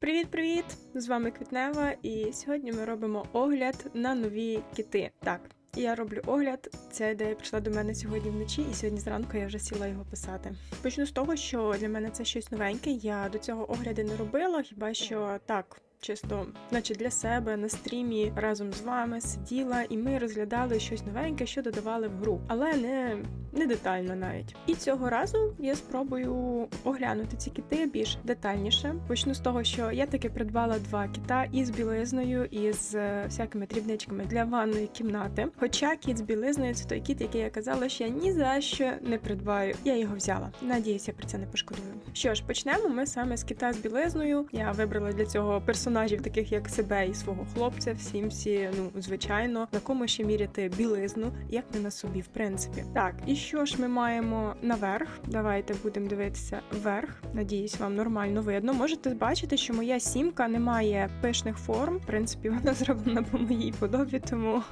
Привіт-привіт! З вами Квітнева, і сьогодні ми робимо огляд на нові кити. Так, я роблю огляд. Ця ідея прийшла до мене сьогодні вночі, і сьогодні зранку я вже сіла його писати. Почну з того, що для мене це щось новеньке. Я до цього огляди не робила, хіба що так. Чисто, наче для себе на стрімі разом з вами сиділа, і ми розглядали щось новеньке, що додавали в гру, але не, не детально навіть. І цього разу я спробую оглянути ці кити більш детальніше. Почну з того, що я таки придбала два кіта із білизною, і з е, всякими дрібничками для ванної кімнати. Хоча кіт з білизною це той кіт, який я казала, що я ні за що не придбаю. Я його взяла. Надіюсь, я про це не пошкодую. Що ж, почнемо ми саме з кита з білизною. Я вибрала для цього персонажів, таких як себе і свого хлопця. Всім всі, ну звичайно, на кому ще міряти білизну, як не на собі, в принципі. Так, і що ж ми маємо наверх? Давайте будемо дивитися вверх. Надіюсь, вам нормально видно. Можете бачити, що моя сімка не має пишних форм. В принципі, вона зроблена по моїй подобі, тому,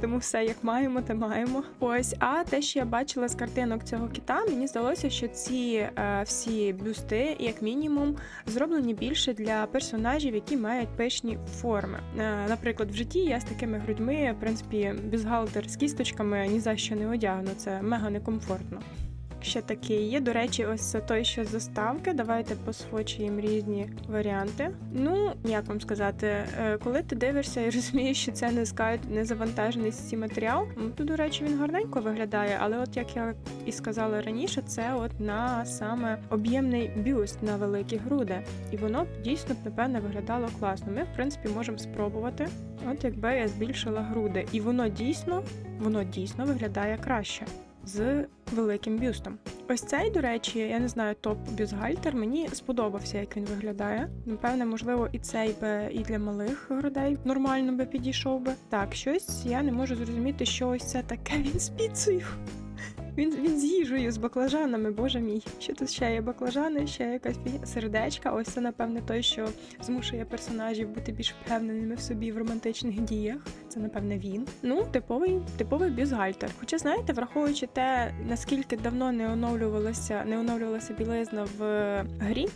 тому все як маємо, те маємо. Ось, а те, що я бачила з картинок цього кита, мені здалося, що ці е, всі бюсти, як мінімум, зроблені більше для персонажів, які мають пишні форми. Е, наприклад, в житті я з такими грудьми, в принципі, бюстгальтер з кісточками ні за що не одягну. Це мега некомфортно. Ще такий є. До речі, ось той, що заставки. Давайте посвочуємо різні варіанти. Ну, як вам сказати, е, коли ти дивишся і розумієш, що це не скайт, не завантажений ці матеріал, ну, то, до речі, він гарненько виглядає, але от як я і сказала раніше, це от на саме об'ємний бюст на великі груди. І воно дійсно напевне виглядало класно. Ми, в принципі, можемо спробувати. От якби я збільшила груди, і воно дійсно, воно дійсно виглядає краще з великим бюстом. Ось цей, до речі, я не знаю, топ бюстгальтер мені сподобався, як він виглядає. Напевне, можливо, і цей би і для малих грудей нормально би підійшов би. Так, щось я не можу зрозуміти, що ось це таке він з піцею. Він, він з їжею, з баклажанами, боже мій. Що тут ще є баклажани, ще якась сердечка. Ось це, напевне, той, що змушує персонажів бути більш впевненими в собі в романтичних діях. Це, напевне, він. Ну, типовий, типовий бюстгальтер. Хоча, знаєте, враховуючи те, наскільки давно не оновлювалася, не оновлювалася білизна в грі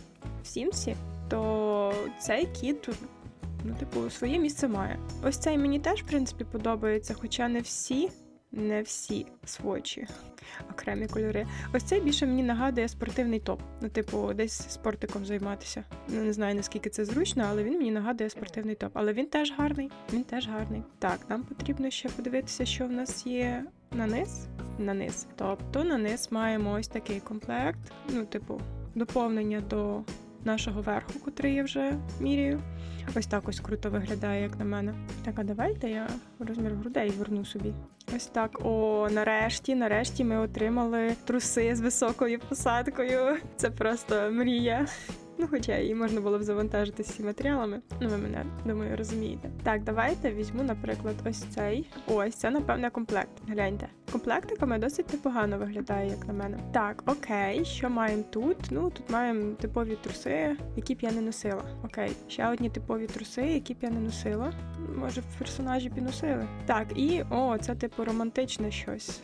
в Сімсі, то цей кіт. Ну, типу, своє місце має. Ось цей мені теж, в принципі, подобається, хоча не всі, не всі свочі окремі кольори. Ось цей більше мені нагадує спортивний топ. Ну, типу, десь спортиком займатися. Ну, не знаю наскільки це зручно, але він мені нагадує спортивний топ. Але він теж гарний. Він теж гарний. Так, нам потрібно ще подивитися, що в нас є на низ. На низ. Тобто на низ маємо ось такий комплект. Ну, типу, доповнення до нашого верху, котрий я вже міряю. Ось так ось круто виглядає, як на мене. Так, а давайте я розмір грудей верну собі. Ось так. О, нарешті, нарешті ми отримали труси з високою посадкою. Це просто мрія. Ну, хоча її можна було б завантажити всі матеріалами. Ну, ви мене думаю, розумієте. Так, давайте візьму, наприклад, ось цей. Ось це, напевне, комплект. Гляньте. Комплектиками досить непогано виглядає, як на мене. Так, окей, що маємо тут? Ну, тут маємо типові труси, які б я не носила. Окей, ще одні типові труси, які б я не носила. Може, персонажі б і носили. Так, і о, це типу романтичне щось.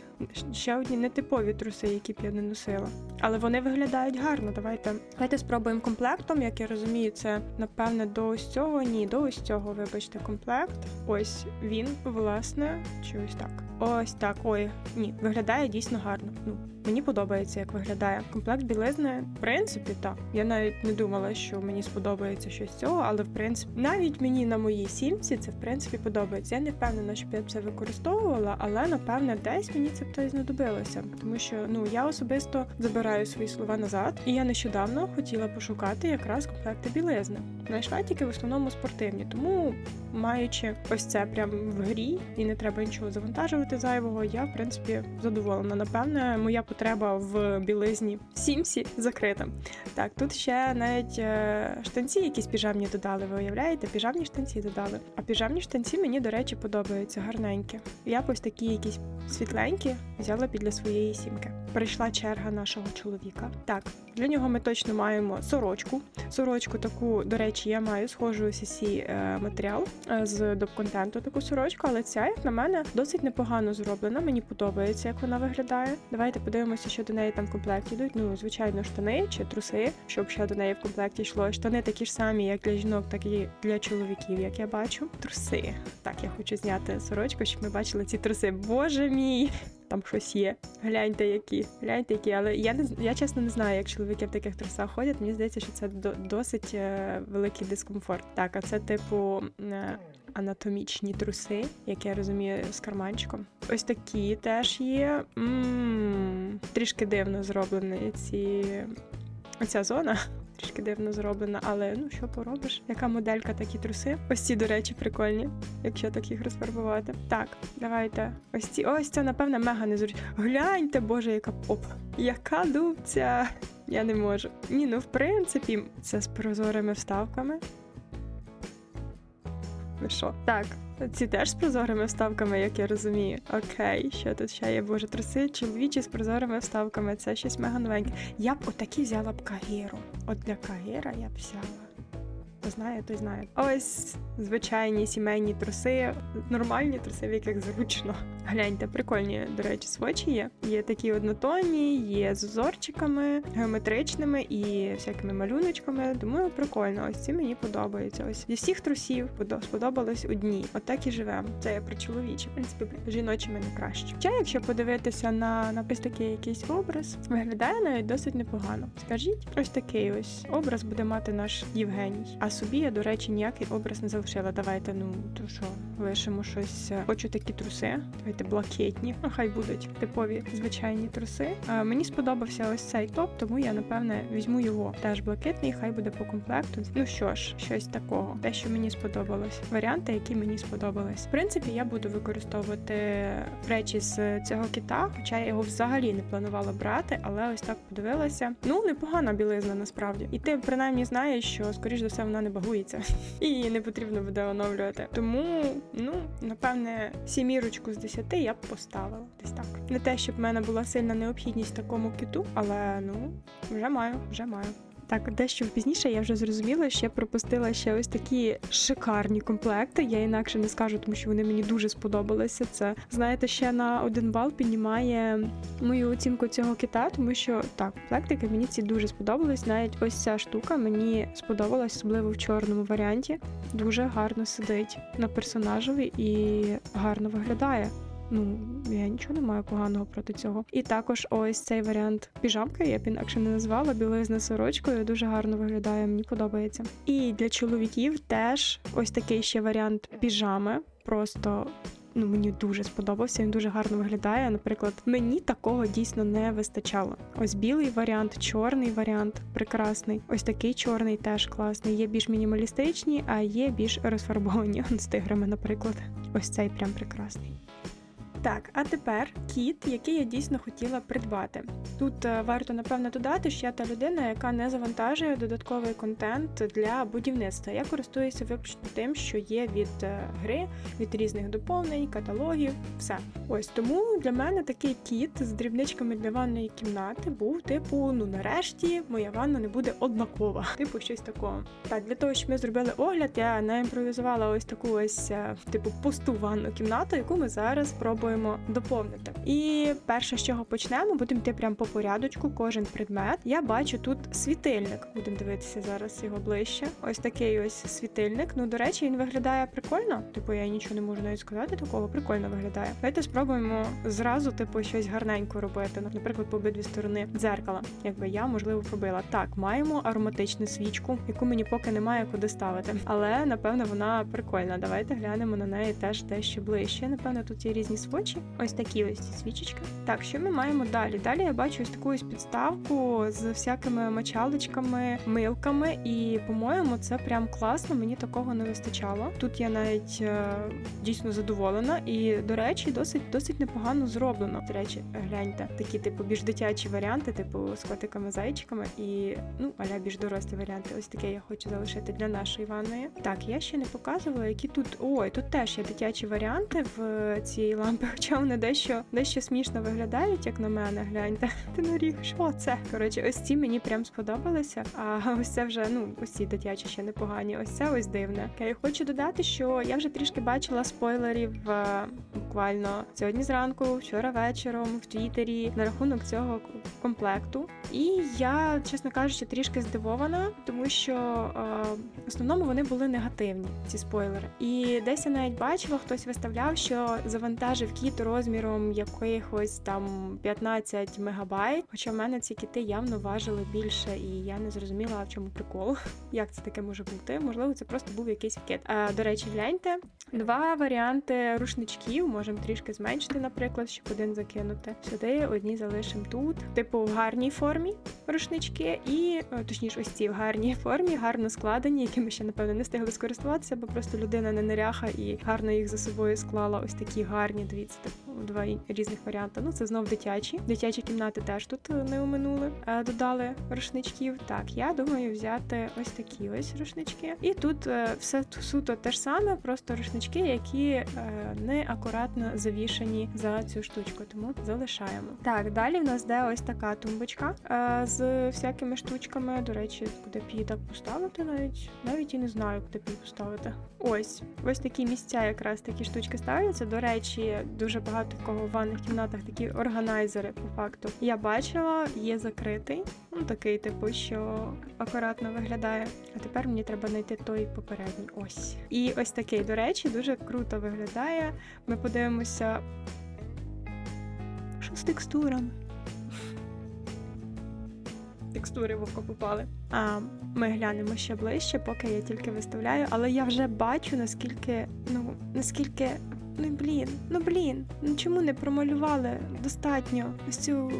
Ще одні нетипові труси, які б я не носила. Але вони виглядають гарно. Давайте давайте спробуємо комплектом. Як я розумію, це напевне до ось цього. Ні, до ось цього, вибачте, комплект. Ось він, власне, чи ось так. Ось так. Ой, ні, виглядає дійсно гарно. Ну, мені подобається, як виглядає. Комплект білизни, в принципі, так. Я навіть не думала, що мені сподобається щось цього, але в принципі, навіть мені на моїй сімці це в принципі подобається. Я не впевнена, щоб я б це використовувала, але напевне десь мені це б то й знадобилося. Тому що ну я особисто забираю свої слова назад, і я нещодавно хотіла пошукати якраз комплекти білизни. Знайшла тільки в основному спортивні, тому маючи ось це прям в грі і не треба нічого завантажувати зайвого, я в принципі задоволена. Напевне, моя потреба в білизні сімсі закрита. Так, тут ще навіть е, штанці якісь піжамні додали. Ви уявляєте? Піжамні штанці додали. А піжамні штанці мені, до речі, подобаються гарненькі. Я ось такі якісь світленькі взяла під для своєї сімки. Прийшла черга нашого чоловіка. Так, для нього ми точно маємо сорочку. Сорочку таку, до речі, я маю схожу CC е, матеріал е, з доп-контенту таку сорочку, але ця, як на мене, досить непогано зроблена. Мені подобається, як вона виглядає. Давайте подивимося, що до неї там в комплекті йдуть. Ну, звичайно, штани чи труси, щоб ще до неї в комплекті йшло. Штани такі ж самі, як для жінок, так і для чоловіків, як я бачу. Труси. Так, я хочу зняти сорочку, щоб ми бачили ці труси. Боже мій! Там щось є. Гляньте, які. Гляньте, які. Але я не я чесно не знаю, як чоловіки в таких трусах ходять. Мені здається, що це до, досить е, великий дискомфорт. Так, а це типу е, анатомічні труси, як я розумію, з карманчиком. Ось такі теж є. м трішки дивно зроблені ці. Оця зона. Трішки дивно зроблена, але ну що поробиш? Яка моделька, такі труси? Ось ці, до речі, прикольні, якщо так їх розфарбувати. Так, давайте. Ось ці. Ось це, напевне, мега незручно. Гляньте, боже, яка поп. Яка дубця. Я не можу. Ні, ну в принципі, це з прозорими вставками. Ви що? Так, ці теж з прозорими вставками, як я розумію. Окей, що тут ще є? Боже, труси чоловічі з прозорими вставками. Це щось мега новеньке. Я б отакі взяла б кагіру. От для кагіра я б взяла. Хто знає, той знає. Ось звичайні сімейні труси, нормальні труси, в яких зручно. Гляньте, прикольні, до речі, свочі є. Є такі однотонні, є з узорчиками, геометричними і всякими малюночками. Тому прикольно. Ось ці мені подобаються. Ось зі всіх трусів подо- сподобались одні. Отак і живемо. Це я про чоловічі. В принципі, жіночі мене краще. Хоча, якщо подивитися на, на такий якийсь образ, виглядає навіть досить непогано. Скажіть, ось такий ось образ буде мати наш Євгеній. А собі я, до речі, ніякий образ не залишила. Давайте, ну то що, лишимо щось. Хочу такі труси. Давайте блакитні. Ну, хай будуть типові звичайні труси. Мені сподобався ось цей топ, тому я напевне візьму його. Теж блакитний, хай буде по комплекту. Ну що ж, щось такого. Те, що мені сподобалось. Варіанти, які мені сподобались. В принципі, я буду використовувати речі з цього кита, хоча я його взагалі не планувала брати, але ось так подивилася. Ну, непогана білизна насправді. І ти принаймні знаєш, що скоріш за все вона не багується. І її не потрібно буде оновлювати. Тому, ну, напевне, сімірочку з 10 я б поставила. Десь так. Не те, щоб в мене була сильна необхідність такому киту, але ну, вже маю, вже маю. Так, дещо пізніше я вже зрозуміла, що я пропустила ще ось такі шикарні комплекти. Я інакше не скажу, тому що вони мені дуже сподобалися. Це знаєте, ще на один бал піднімає мою оцінку цього кита, тому що так, комплектики мені ці дуже сподобались. Навіть ось ця штука мені сподобалась, особливо в чорному варіанті. Дуже гарно сидить на персонажеві і гарно виглядає. Ну, я нічого не маю поганого проти цього. І також ось цей варіант піжамки, я б інакше не назвала, білизна сорочкою, дуже гарно виглядає, мені подобається. І для чоловіків теж ось такий ще варіант піжами. Просто ну мені дуже сподобався. Він дуже гарно виглядає. Наприклад, мені такого дійсно не вистачало. Ось білий варіант, чорний варіант, прекрасний. Ось такий чорний теж класний. Є більш мінімалістичні, а є більш розфарбовані з тиграми, наприклад. Ось цей прям прекрасний. Так, а тепер кіт, який я дійсно хотіла придбати. Тут е, варто напевно додати, що я та людина, яка не завантажує додатковий контент для будівництва. Я користуюся виключно тим, що є від е, гри, від різних доповнень, каталогів, все. Ось тому для мене такий кіт з дрібничками для ванної кімнати був типу: ну нарешті моя ванна не буде однакова. Типу щось такого. Так, для того, щоб ми зробили огляд, я наімпровізувала ось таку ось е, типу пусту ванну кімнату, яку ми зараз спробуємо доповнити. І перше, з чого почнемо, будемо йти прямо по порядочку, кожен предмет. Я бачу тут світильник. Будемо дивитися зараз його ближче. Ось такий ось світильник. Ну, до речі, він виглядає прикольно. Типу, я нічого не можу навіть сказати такого. Прикольно виглядає. Давайте спробуємо зразу, типу, щось гарненько робити. Наприклад, по обидві сторони дзеркала. Якби я можливо пробила. Так, маємо ароматичну свічку, яку мені поки немає куди ставити. Але напевно вона прикольна. Давайте глянемо на неї теж дещо ближче. Напевно, тут є різні свочі. Ось такі ось свічечки. Так, що ми маємо далі? Далі я бачу ось таку ось підставку з всякими мочалочками, милками, і, по-моєму, це прям класно. Мені такого не вистачало. Тут я навіть е, дійсно задоволена, і до речі, досить досить непогано зроблено. До речі, гляньте, такі типу більш дитячі варіанти, типу з котиками зайчиками і ну аля більш дорослі варіанти. Ось таке я хочу залишити для нашої ванної. Так, я ще не показувала, які тут. Ой, тут теж є дитячі варіанти в цієї лампи Хоча вони дещо дещо смішно виглядають, як на мене. Гляньте. Ти наріг, що це? Коротше, ось ці мені прям сподобалися. А ось це вже ну ось ці дитячі ще непогані. Ось це ось дивне. Я хочу додати, що я вже трішки бачила спойлерів е, буквально сьогодні зранку, вчора вечором, в Твіттері на рахунок цього комплекту. І я, чесно кажучи, трішки здивована, тому що е, в основному вони були негативні, ці спойлери. І десь я навіть бачила, хтось виставляв, що завантажив кіт розміром якихось там 15 мегабайт. Хоча в мене ці кіти явно важили більше, і я не зрозуміла, в чому прикол. Як це таке може бути? Можливо, це просто був якийсь кит. Е, до речі, гляньте. Два варіанти рушничків можемо трішки зменшити, наприклад, щоб один закинути. Сюди одні залишимо тут. Типу в гарній формі рушнички, і е, точніше, ось ці в гарній формі, гарно складені, якими ще напевно не встигли скористуватися, бо просто людина не неряха і гарно їх за собою склала. Ось такі гарні. Дивіться, типу, два різних варіанти. Ну це знов дитячі. Дитячі кімнати теж тут не оминули. Е, Додали рушничків. Так, я думаю взяти ось такі ось рушнички. І тут е, все суто те ж саме, просто рушнички, які е, не акуратно завішані за цю штучку, тому залишаємо. Так, далі в нас де ось така тумбочка з всякими штучками. До речі, куди б її так поставити, навіть навіть і не знаю, куди б її поставити. Ось ось такі місця, якраз такі штучки ставляться. До речі, дуже багато в кого в ванних кімнатах такі органайзери по факту. Я бачила, є закритий, ну такий, типу, що акуратно виглядає. А тепер мені треба знайти той попередній. Ось. І ось такий, до речі, дуже круто виглядає. Ми подивимося. Що з текстурами? Текстури в око попали. А ми глянемо ще ближче, поки я тільки виставляю, але я вже бачу, наскільки, ну, наскільки. Ну блін, ну блін, ну чому не промалювали достатньо ось цю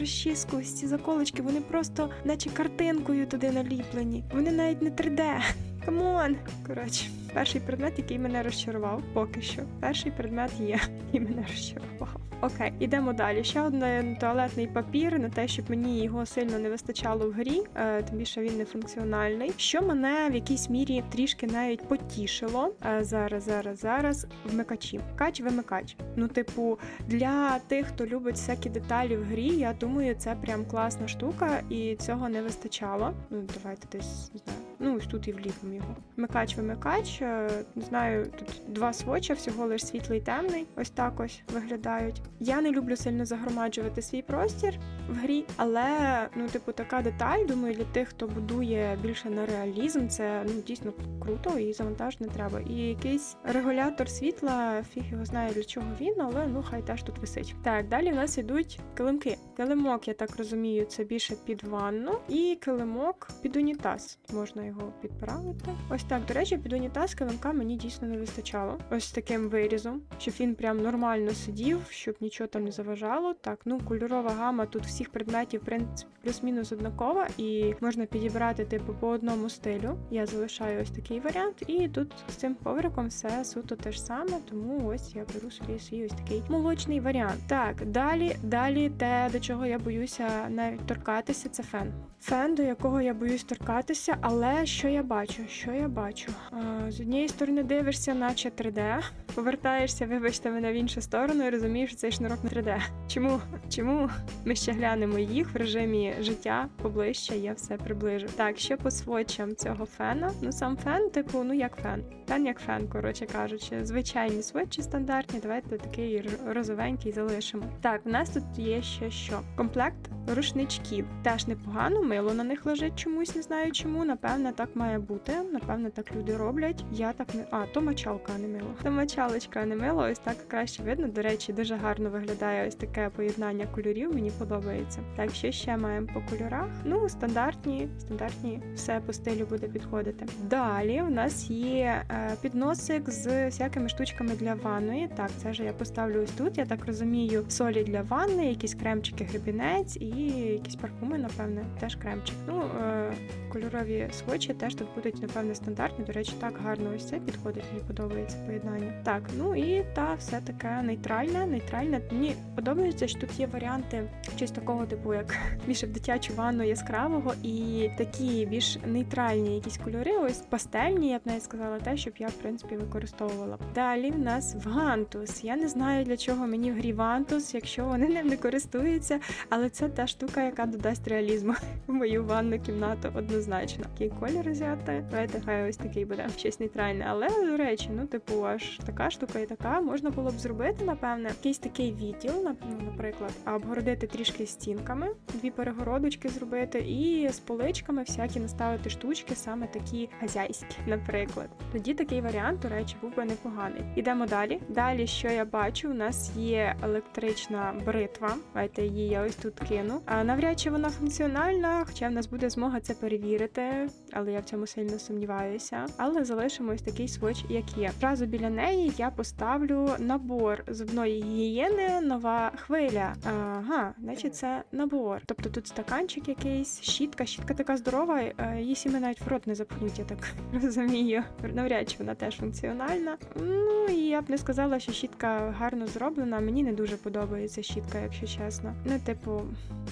розчіску, ось ці заколочки, вони просто наче картинкою туди наліплені. Вони навіть не 3D. Камон! Коротше, перший предмет, який мене розчарував, поки що. Перший предмет є, і мене розчарував. Окей, ідемо далі. Ще один туалетний папір на те, щоб мені його сильно не вистачало в грі, е, тим більше він не функціональний. Що мене в якійсь мірі трішки навіть потішило. Е, зараз, зараз, зараз вмикачі. Вмикач, вимикач. Ну, типу, для тих, хто любить всякі деталі в грі, я думаю, це прям класна штука, і цього не вистачало. Ну, давайте десь не знаю. Ну, ось тут і вліпимо його. Вмикач, вимикач. Е, Не знаю, тут два своча, всього лиш світлий і темний. Ось так ось виглядають. Я не люблю сильно загромаджувати свій простір в грі, але ну, типу, така деталь, думаю, для тих, хто будує більше на реалізм, це ну дійсно круто і завантаж не треба. І якийсь регулятор світла, фіг його знає для чого він, але ну хай теж тут висить. Так, далі в нас ідуть килимки. Килимок, я так розумію, це більше під ванну, і килимок під унітаз. Можна його підправити. Ось так. До речі, під унітаз килимка мені дійсно не вистачало. Ось таким вирізом, щоб він прям нормально сидів, щоб нічого там не заважало. Так, ну кольорова гама тут всіх предметів в принципі плюс-мінус однакова, і можна підібрати типу по одному стилю. Я залишаю ось такий варіант, і тут з цим ковриком все суто те ж саме, тому ось я беру собі свій ось такий молочний варіант. Так, далі, далі те, до чого я боюся навіть торкатися, це фен. Фен, до якого я боюсь торкатися, але що я бачу? Що я бачу? А, з однієї сторони дивишся, наче 3D, повертаєшся, вибачте мене в іншу сторону і розумієш, що цей шнурок не 3D. Чому? Чому? Ми ще глянемо їх в режимі життя поближче, я все приближу. Так, що по сводчам цього фена? Ну сам фен, типу, ну як фен. Фен як фен, коротше кажучи. Звичайні сводчі стандартні. Давайте такий розовенький залишимо. Так, в нас тут є ще що? Комплект рушничків. Теж непогано, мило на них лежить чомусь, не знаю чому. Напевне, так має бути. Напевне, так люди роблять. Я так не. А, то мочалка, а не мило. То мочалочка, а не мило. Ось так краще видно. До речі, дуже гарно виглядає ось таке поєднання кольорів. Мені подобається. Так, що ще маємо по кольорах? Ну, стандартні, стандартні, все по стилю буде підходити. Далі у нас є е, підносик з всякими штучками для ванної. Так, це ж я поставлю ось тут. Я так розумію, солі для ванни, якісь кремчики, гребінець і якісь парфуми, напевне, теж кремчик. Ну, е, кольорові свочі теж тут будуть, напевне, стандартні. До речі, так гарно ось це підходить, мені подобається поєднання. Так, ну і та все таке нейтральне, нейтральне. Мені подобається, що тут є варіанти щось такого, типу, як більше в дитячу ванну яскравого, і такі більш нейтральні якісь кольори, ось пастельні, я б навіть сказала, те, щоб я в принципі використовувала. Далі в нас Вантус. Я не знаю для чого мені в грі Вантус, якщо вони ним не користуються, але це та штука, яка додасть реалізму в мою ванну кімнату однозначно. Який колір взяти? Давайте хай ось такий буде щось нейтральне. Але до речі, ну типу, аж така штука і така можна було б зробити, напевне, якийсь такий відділ, ну, наприклад, обгородити трішки стінками, дві перегородочки зробити, і з поличками всякі наставити штучки, саме такі хазяйські, наприклад. Тоді такий варіант, до речі, був би непоганий. Ідемо далі. Далі, що я бачу, у нас є електрична бритва. Давайте її я ось тут кину. А навряд чи вона функціональна, хоча в нас буде змога це перевірити, але я в цьому сильно сумніваюся. Але залишимо ось такий своч, як є. Зразу біля неї я поставлю набор зубної гігієни, нова хвиля. Ага, значить це набор. Тобто тут стаканчик якийсь, щітка, щітка така здорова, е, її сіми навіть в рот не запхнуть, я так розумію. Навряд чи вона теж функціональна. Ну і я б не сказала, що щітка гарно зроблена. Мені не дуже подобається щітка, якщо чесно. Ну, типу,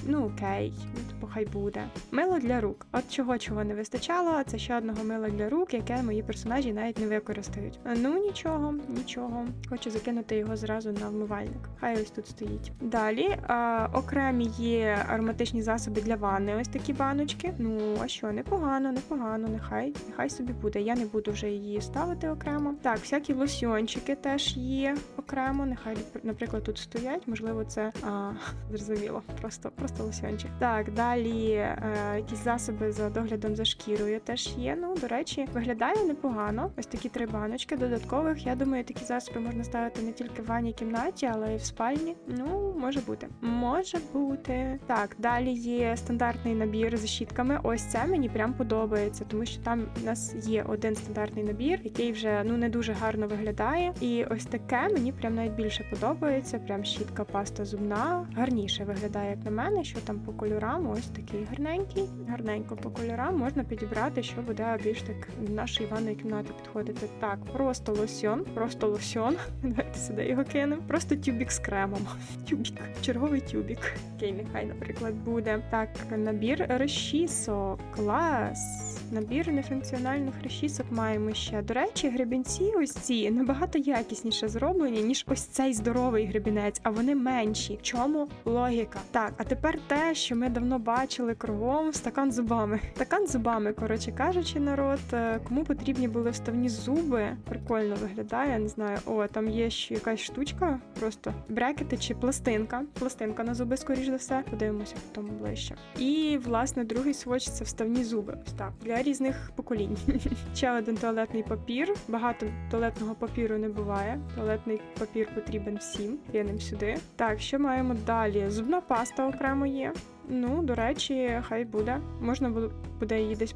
ну окей, ну типу, хай буде. Мило для рук. От чого чого не вистачало, це ще одного мила для рук, яке мої персонажі навіть не використають. Ну нічого, нічого. Хочу закинути його зразу на вмивальник. Хай ось тут стоїть. Далі а, окремі є ароматичні засоби для ванни. Ось такі баночки. Ну а що, непогано, непогано. Нехай, нехай собі буде. Я не буду вже її ставити окремо. Так, всякі лосьончики теж є окремо. Нехай, наприклад, тут стоять. Можливо, це а, зрозуміло. Просто, просто лосьончик. Так, далі е, якісь засоби за доглядом за шкірою теж є. Ну, до речі, виглядає непогано. Ось такі три баночки додаткових. Я думаю, такі засоби можна ставити не тільки в ванній кімнаті, але й в спальні. Ну, може бути. Може бути. Так, далі є стандартний набір з щітками. Ось це мені прям подобається, тому що там у нас є один стандартний набір, який вже ну не дуже гарно виглядає. І ось таке мені прям навіть більше подобається. Прям щітка, паста зубна. Гарніше виглядає, як на мене, що там по кольорам. Ось такий гарненький. Гарненько по кольорам можна підібрати, що буде більш так до нашої ванної кімнати підходити. Так, просто лосьон, просто лосьон. Давайте сюди його кинемо. Просто тюбік з кремом. Тюбік, черговий тюбік. Окей, нехай, наприклад, буде. Так, набір розчісок. Клас. Набір нефункціональних розчісок маємо ще. До речі, гребінці ось ці набагато якісніше зроблені, ніж ось цей здоровий гребінець, а вони менші. В чому логіка? Так, а тепер те, що ми давно бачили кругом стакан зубами. Стакан зубами, коротше кажучи, народ, е, кому потрібні були вставні зуби. Прикольно виглядає, не знаю. О, там є ще якась штучка, просто брекети чи пластинка. Пластинка на зуби, скоріш за все. Подивимося потім ближче. І власне другий своч це вставні зуби. Ось так для різних поколінь. Ще один туалетний папір. Багато туалетного папіру не буває. Туалетний папір потрібен всім. Кинемо сюди. Так, що маємо далі? Зубна паста окремо є. Ну, до речі, хай буде. Можна буде її десь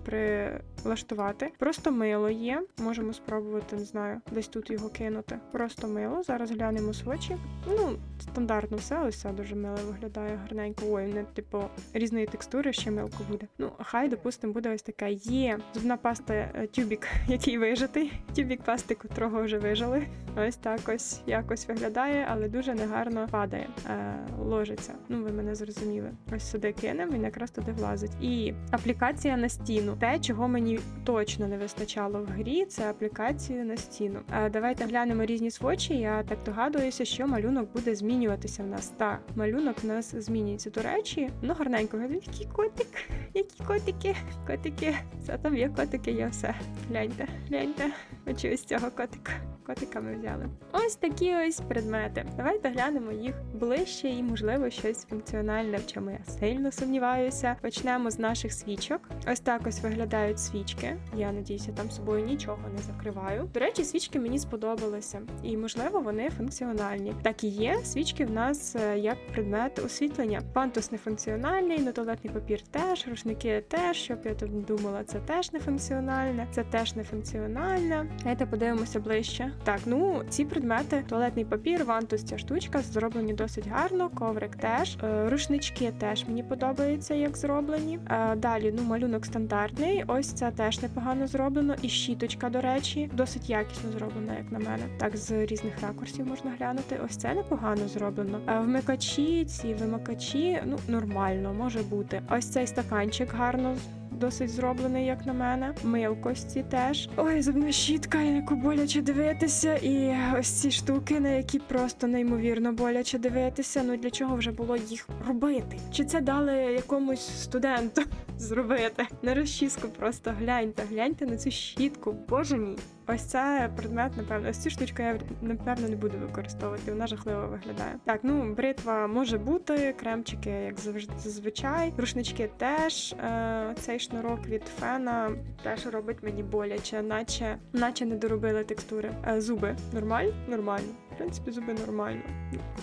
прилаштувати. Просто мило є. Можемо спробувати, не знаю, десь тут його кинути. Просто мило. Зараз глянемо свочі. Ну, стандартно все, ось це дуже мило виглядає гарненько. Ой, не типу різної текстури ще милко буде. Ну, хай, допустимо, буде ось таке. Є зубна паста е, тюбік, який вижитий. Тюбік пасти, котрого вже вижили. Ось так ось якось виглядає, але дуже негарно падає, е, ложиться. Ну, ви мене зрозуміли. Ось сюди кинемо, він якраз туди влазить. І аплікація на стіну. Те, чого мені точно не вистачало в грі, це аплікацію на стіну. Е, давайте глянемо різні свочі. Я так догадуюся, що малюнок буде змінюватися в нас. Так, малюнок в нас змінюється. До речі, ну гарненько. Який котик, які котики, котики. Це там є котики, є все. Гляньте, гляньте. очі з цього котика. Котика ми взяли. Ось такі ось предмети. Давайте глянемо їх ближче і, можливо, щось функціональне, в чому я сильно сумніваюся. Почнемо з наших свічок. Ось так ось виглядають свічки. Я надіюся, там собою нічого не закриваю. До речі, свічки мені сподобалися, і можливо вони функціональні. Так і є. Свічки в нас е, як предмет освітлення. Пантус не функціональний, на папір теж, рушники теж. Щоб я тут думала, це теж не функціональне, це теж не функціональне. Давайте подивимося ближче. Так, ну ці предмети, туалетний папір, вантус, ця штучка зроблені досить гарно. Коврик теж. Е, рушнички теж мені подобаються, як зроблені. Е, далі, ну, малюнок стандартний. Ось це теж непогано зроблено. І щіточка, до речі, досить якісно зроблена, як на мене. Так, з різних ракурсів можна глянути. Ось це непогано зроблено. Е, вмикачі, ці вимикачі, ну нормально, може бути. Ось цей стаканчик гарно досить зроблений, як на мене. Милкості теж. Ой, зубна щітка, яку боляче дивитися. І ось ці штуки, на які просто неймовірно боляче дивитися. Ну для чого вже було їх робити? Чи це дали якомусь студенту зробити? На розчіску просто гляньте, гляньте на цю щітку. Боже мій. Ось це предмет, напевно, ось цю штучку я напевно не буду використовувати. Вона жахливо виглядає. Так, ну бритва може бути, кремчики, як завжди зазвичай. Рушнички теж. Е, цей шнурок від фена теж робить мені боляче, наче, наче не доробили текстури. Е, зуби нормально? Нормально. В принципі, зуби нормально.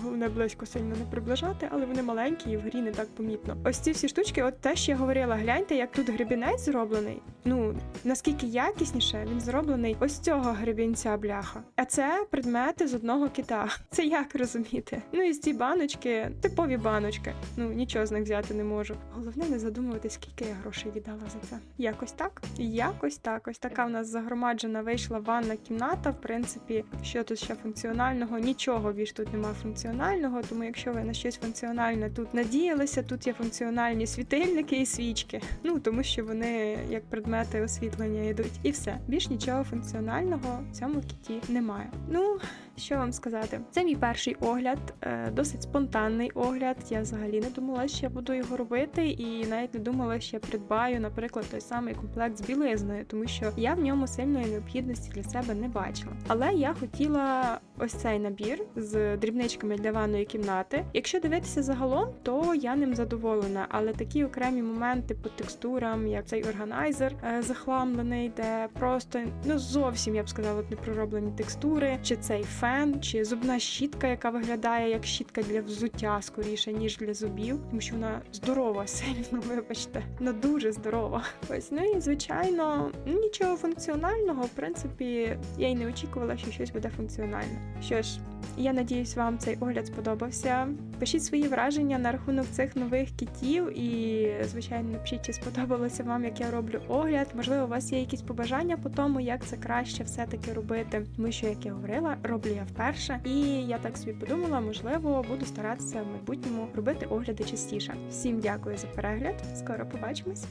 Головне близько сильно не приближати, але вони маленькі і вгорі не так помітно. Ось ці всі штучки, от те, що я говорила, гляньте, як тут гребінець зроблений. Ну наскільки якісніше він зроблений ось цього гребінця бляха. А це предмети з одного кита. Це як розуміти? Ну і ці баночки, типові баночки. Ну нічого з них взяти не можу. Головне не задумуватись, скільки я грошей віддала за це. Якось так. Якось так. Ось така в нас загромаджена вийшла ванна кімната. В принципі, що тут ще функціонального? Нічого більш тут немає функціонального. Тому якщо ви на щось функціональне тут надіялися, тут є функціональні світильники і свічки. Ну тому що вони як предмети освітлення йдуть. І все. Більш нічого функціонального в цьому кіті немає. Ну. Що вам сказати? Це мій перший огляд, е, досить спонтанний огляд. Я взагалі не думала, що я буду його робити, і навіть не думала, що я придбаю, наприклад, той самий комплект з білизною, тому що я в ньому сильної необхідності для себе не бачила. Але я хотіла ось цей набір з дрібничками для ванної кімнати. Якщо дивитися загалом, то я ним задоволена. Але такі окремі моменти по текстурам, як цей органайзер е, захламлений, де просто ну зовсім я б сказала, не пророблені текстури, чи цей фен, чи зубна щітка, яка виглядає як щітка для взуття скоріше, ніж для зубів, тому що вона здорова, сильно, вибачте, вона дуже здорова. Ось ну і звичайно, нічого функціонального, в принципі, я й не очікувала, що щось буде функціональне. Що ж. Я надіюсь, вам цей огляд сподобався. Пишіть свої враження на рахунок цих нових кітів, і, звичайно, напишіть, чи сподобалося вам, як я роблю огляд. Можливо, у вас є якісь побажання по тому, як це краще все-таки робити. Тому що, як я говорила, роблю я вперше. І я так собі подумала, можливо, буду старатися в майбутньому робити огляди частіше. Всім дякую за перегляд. Скоро побачимось.